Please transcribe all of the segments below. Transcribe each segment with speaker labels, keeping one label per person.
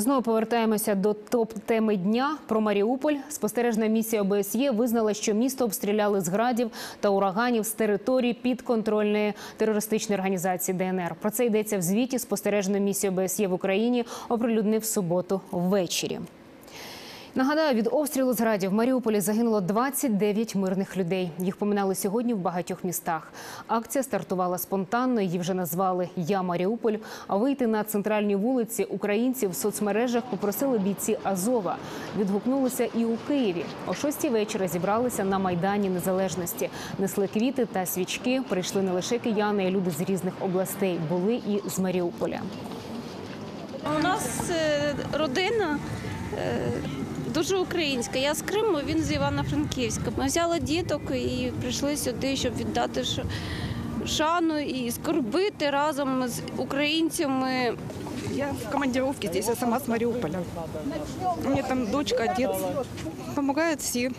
Speaker 1: Знову повертаємося до топ-теми дня про Маріуполь. Спостережна місія ОБСЄ визнала, що місто обстріляли з градів та ураганів з території підконтрольної терористичної організації ДНР. Про це йдеться в звіті спостережної місії ОБСЄ в Україні. Оприлюднив суботу ввечері. Нагадаю, від обстрілу з в Маріуполі загинуло 29 мирних людей. Їх поминали сьогодні в багатьох містах. Акція стартувала спонтанно. Її вже назвали Я Маріуполь. А вийти на центральні вулиці українці в соцмережах попросили бійці Азова. Відгукнулися і у Києві. О шостій вечора зібралися на майдані Незалежності. Несли квіти та свічки. Прийшли не лише кияни, а люди з різних областей. Були і з Маріуполя.
Speaker 2: У нас е, родина е, дуже українська. Я з Криму, він з Івано-Франківська. Ми взяли діток і прийшли сюди, щоб віддати шану і скорбити разом з українцями.
Speaker 3: Я в командировке здесь, я сама с Мариуполя. У меня там дочка, отец. Помогают все.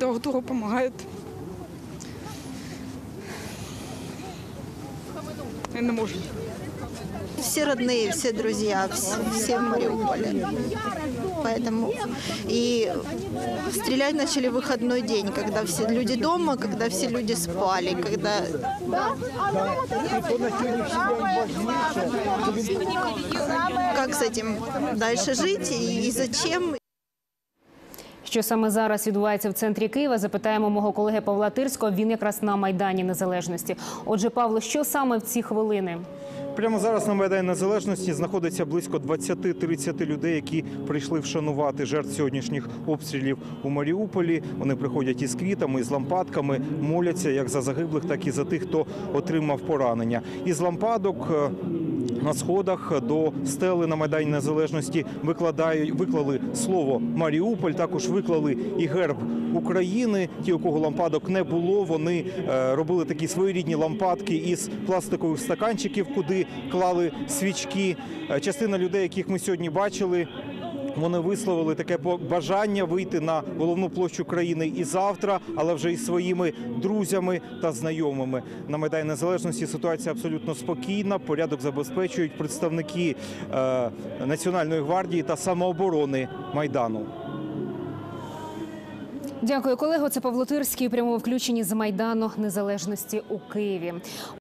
Speaker 3: Друг другу помогают. Я не можу.
Speaker 4: Все родные, все друзья, все, все в Мариуполе. Поэтому и стрелять начали в выходной день, когда все люди дома, когда все люди спали, когда как с этим дальше жить и зачем
Speaker 1: Що саме зараз відбувається в центрі Києва? Запитаємо мого колеги Павла Тирського. Він якраз на майдані Незалежності. Отже, Павло, що саме в ці хвилини?
Speaker 5: Прямо зараз на Майдані Незалежності знаходиться близько 20-30 людей, які прийшли вшанувати жертв сьогоднішніх обстрілів у Маріуполі. Вони приходять із квітами, з лампадками, моляться як за загиблих, так і за тих, хто отримав поранення. Із лампадок е, на сходах до стели на Майдані Незалежності викладають, виклали слово Маріуполь. Також виклали і герб України. Ті, у кого лампадок не було, вони е, робили такі своєрідні лампадки із пластикових стаканчиків, куди клали свічки. Е, Частина людей, яких ми сьогодні бачили. Вони висловили таке бажання вийти на головну площу країни і завтра, але вже із своїми друзями та знайомими. На Майдані Незалежності ситуація абсолютно спокійна. Порядок забезпечують представники е, Національної гвардії та самооборони Майдану.
Speaker 1: Дякую, колего. Це Павло Тирський у прямому включенні з майдану Незалежності у Києві.